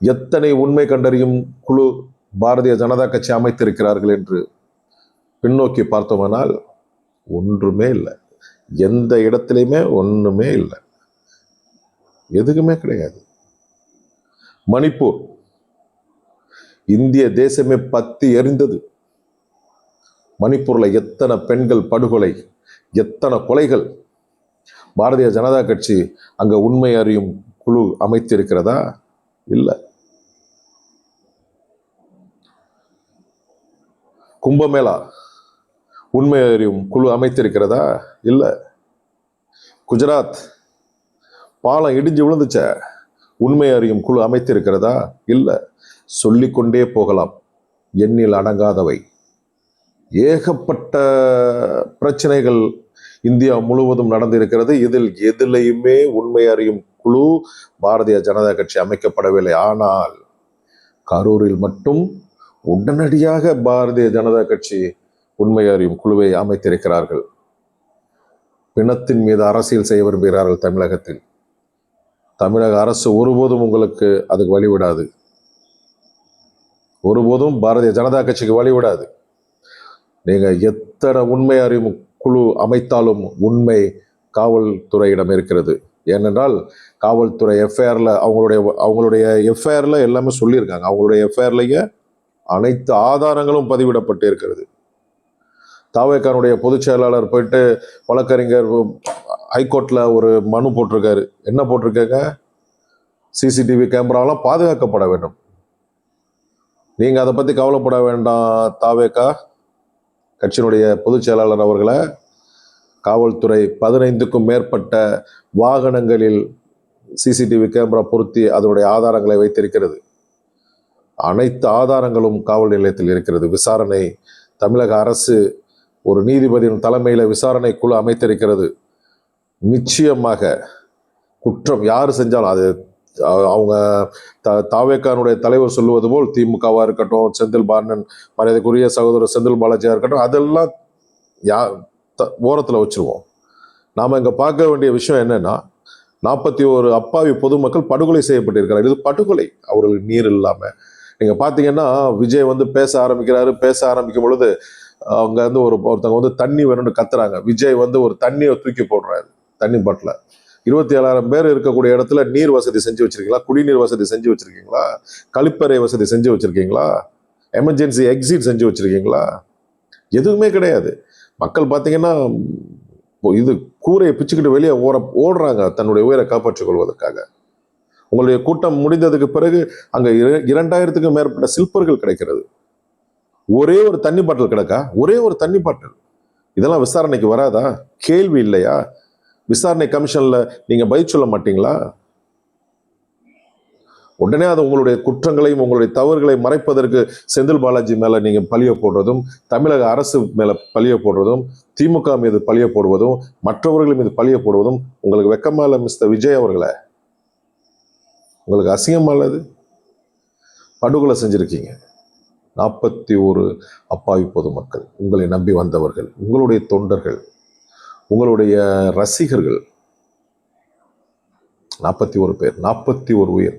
எத்தனை உண்மை கண்டறியும் குழு பாரதிய ஜனதா கட்சி அமைத்திருக்கிறார்கள் என்று பின்னோக்கி பார்த்தோமானால் ஒன்றுமே இல்லை. எந்த இடத்துலையுமே ஒன்றுமே இல்லை. எதுக்குமே கிடையாது. மணிப்பூர். இந்திய தேசமே பத்தி எரிந்தது. மணிப்பூரில் எத்தனை பெண்கள் படுகொலை எத்தனை கொலைகள். பாரதிய ஜனதா கட்சி அங்கே உண்மை அறியும் குழு அமைத்திருக்கிறதா? இல்லை. கும்பமேளா. உண்மை அறியும் குழு அமைத்திருக்கிறதா? இல்லை. குஜராத். பாலம் இடிஞ்சு விழுந்துச்ச. உண்மை அறியும் குழு அமைத்திருக்கிறதா? இல்லை. சொல்லிக்கொண்டே போகலாம். எண்ணில் அடங்காதவை. ஏகப்பட்ட பிரச்சனைகள் இந்தியா முழுவதும் நடந்திருக்கிறது. இதில் எதிலையுமே உண்மை அறியும் குழு பாரதிய ஜனதா கட்சி அமைக்கப்படவில்லை. ஆனால் கரூரில் மட்டும் உடனடியாக பாரதிய ஜனதா கட்சி உண்மை அறியும் குழுவை அமைத்திருக்கிறார்கள். பிணத்தின் மீது அரசியல் செய்ய விரும்புகிறார்கள் தமிழகத்தில். தமிழக அரசு ஒருபோதும் உங்களுக்கு அதுக்கு வழிவிடாது. ஒருபோதும் பாரதிய ஜனதா கட்சிக்கு வழிவிடாது. நீங்கள் எத்தனை உண்மை அறியும் குழு அமைத்தாலும் உண்மை காவல்துறையிடம் இருக்கிறது. ஏனென்றால் காவல்துறை எஃப்ஐஆரில் அவங்களுடைய அவங்களுடைய எஃப்ஐஆரில் எல்லாமே சொல்லியிருக்காங்க. அவங்களுடைய எஃப்ஐஆர்லேயே அனைத்து ஆதாரங்களும் பதிவிடப்பட்டு இருக்கிறது தாவேக்கானுடைய பொதுச் செயலாளர் போயிட்டு வழக்கறிஞர் ஹைகோர்ட்டில் ஒரு மனு போட்டிருக்காரு. என்ன போட்டிருக்காங்க? சிசிடிவி கேமராலாம் பாதுகாக்கப்பட வேண்டும். நீங்கள் அதை பற்றி கவலைப்பட வேண்டாம் தாவேக்கா. கட்சியினுடைய பொதுச் செயலாளர் அவர்களை காவல்துறை பதினைந்துக்கும் மேற்பட்ட வாகனங்களில் சிசிடிவி கேமரா பொருத்தி அதனுடைய ஆதாரங்களை வைத்திருக்கிறது. அனைத்து ஆதாரங்களும் காவல் நிலையத்தில் இருக்கிறது. விசாரணை தமிழக அரசு ஒரு நீதிபதியின் தலைமையில் விசாரணை குழு அமைத்திருக்கிறது. நிச்சயமாக குற்றம் யார் செஞ்சாலும் அது அவங்க த தாவேக்கானுடைய தலைவர் சொல்லுவது போல் திமுகவாக இருக்கட்டும் செந்தில் பாலன் மரியாதைக்குரிய சகோதரர் செந்தில் பாலாஜியாக இருக்கட்டும் அதெல்லாம் யா த- ஓரத்தில் வச்சிருவோம். நாம் இங்கே பார்க்க வேண்டிய விஷயம் என்னன்னா நாற்பத்தி ஒரு அப்பாவி பொதுமக்கள் படுகொலை செய்யப்பட்டிருக்கிறார் இது படுகொலை. அவர்களுக்கு நீர் இல்லாமல் நீங்கள் பார்த்தீங்கன்னா விஜய் வந்து பேச ஆரம்பிக்கிறாரு. பேச ஆரம்பிக்கும் பொழுது அவங்க வந்து ஒரு ஒருத்தவங்க வந்து தண்ணி வேணும்னு கத்துறாங்க. விஜய் வந்து ஒரு தண்ணியை தூக்கி போடுறாரு தண்ணி பாட்டில். இருபத்தி ஏழாயிரம் பேர் இருக்கக்கூடிய இடத்துல நீர் வசதி செஞ்சு வச்சிருக்கீங்களா? குடிநீர் வசதி செஞ்சு வச்சிருக்கீங்களா? கழிப்பறை வசதி செஞ்சு வச்சிருக்கீங்களா? எமர்ஜென்சி எக்ஸிட் செஞ்சு வச்சிருக்கீங்களா? எதுவுமே கிடையாது. மக்கள் பார்த்தீங்கன்னா இது கூரையை பிச்சுக்கிட்டு வெளியே ஓட ஓடுறாங்க தன்னுடைய உயிரை காப்பாற்றிக் கொள்வதற்காக. உங்களுடைய கூட்டம் முடிந்ததுக்கு பிறகு அங்கே இர- இரண்டாயிரத்துக்கும் மேற்பட்ட சில்பர்கள் கிடைக்கிறது. ஒரே ஒரு தண்ணி பாட்டில் கிடக்கா? ஒரே ஒரு தண்ணி பாட்டில். இதெல்லாம் விசாரணைக்கு வராதா? கேள்வி இல்லையா? விசாரணை கமிஷனில் நீங்கள் பதில் சொல்ல மாட்டீங்களா? உடனே அது உங்களுடைய குற்றங்களையும் உங்களுடைய தவறுகளை மறைப்பதற்கு செந்தில் பாலாஜி மேலே நீங்கள் பழிய போடுறதும் தமிழக அரசு மேலே பழிய போடுறதும் திமுக மீது பழிய போடுவதும் மற்றவர்கள் மீது பழிய போடுவதும் உங்களுக்கு வெக்கமால மிஸ்டர் விஜய் அவர்களை? உங்களுக்கு அசிங்கமா இல்லது படுகொலை செஞ்சுருக்கீங்க. நாற்பத்தி ஒரு அப்பாவி பொதுமக்கள் உங்களை நம்பி வந்தவர்கள் உங்களுடைய தொண்டர்கள் உங்களுடைய ரசிகர்கள் நாற்பத்தி ஒரு பேர் நாற்பத்தி ஒரு உயிர்.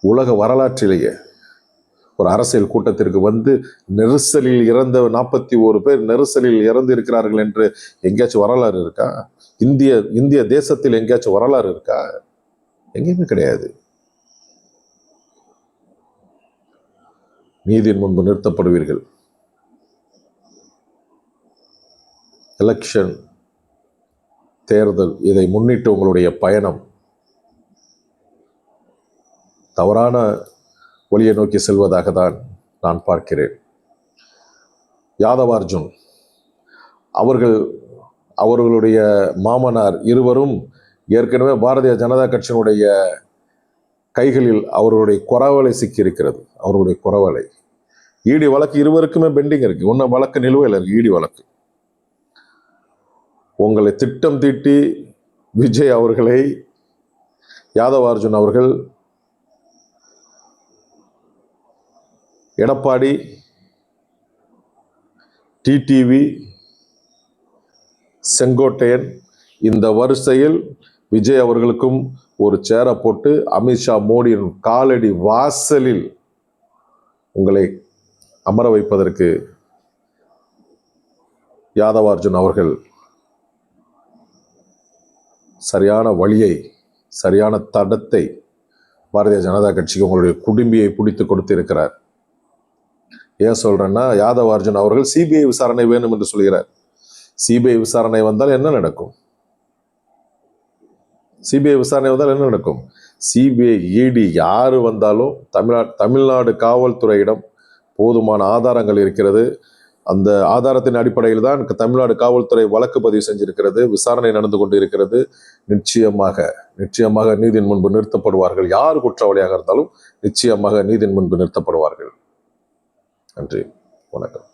உலக வரலாற்றிலேயே ஒரு அரசியல் கூட்டத்திற்கு வந்து நெரிசலில் இறந்த நாற்பத்தி ஒரு பேர் நெரிசலில் இறந்து இருக்கிறார்கள் என்று எங்கேயாச்சும் வரலாறு இருக்கா? இந்திய இந்திய தேசத்தில் எங்கேயாச்சும் வரலாறு இருக்கா? எங்கேயுமே கிடையாது. நீதியின் முன்பு நிறுத்தப்படுவீர்கள். எலெக்ஷன் தேர்தல் இதை முன்னிட்டு உங்களுடைய பயணம். தவறான வழியை நோக்கி செல்வதாக தான் நான் பார்க்கிறேன். யாதவ் அர்ஜுன் அவர்கள் அவர்களுடைய மாமனார் இருவரும் ஏற்கனவே பாரதிய ஜனதா கட்சியினுடைய கைகளில் அவர்களுடைய குறவலை சிக்கியிருக்கிறது. அவர்களுடைய குறவலை ஈடி வழக்கு இருவருக்குமே பெண்டிங் இருக்குது ஒன்னும் வழக்கு நிலுவையில் இருக்குது ஈடி வழக்கு. உங்களை திட்டம் தீட்டி விஜய் அவர்களை யாதவ அர்ஜுன் அவர்கள் எடப்பாடி டிடிவி செங்கோட்டையன் இந்த வரிசையில் விஜய் அவர்களுக்கும் ஒரு சேரை போட்டு அமித்ஷா மோடியின் காலடி வாசலில் உங்களை அமர வைப்பதற்கு யாதவார்ஜுன் அவர்கள் சரியான வழியை சரியான தடத்தை பாரதிய ஜனதா கட்சிக்கு உங்களுடைய குடும்பியை பிடித்து கொடுத்து இருக்கிறார் ஏன் சொல்கிறேன்னா யாதவ் அர்ஜுன் அவர்கள் சிபிஐ விசாரணை வேணும் என்று சொல்கிறார். சிபிஐ விசாரணை வந்தால் என்ன நடக்கும்? சிபிஐ விசாரணை வந்தால் என்ன நடக்கும்? சிபிஐ இடி யார் வந்தாலும் தமிழ்நாடு தமிழ்நாடு காவல்துறையிடம் போதுமான ஆதாரங்கள் இருக்கிறது. அந்த ஆதாரத்தின் அடிப்படையில் தான் தமிழ்நாடு காவல்துறை வழக்கு பதிவு செஞ்சிருக்கிறது. விசாரணை நடந்து கொண்டு இருக்கிறது நிச்சயமாக நிச்சயமாக நீதியின் முன்பு நிறுத்தப்படுவார்கள். யார் குற்றவாளியாக இருந்தாலும் நிச்சயமாக நீதியின் முன்பு நிறுத்தப்படுவார்கள். நன்றி. வணக்கம்.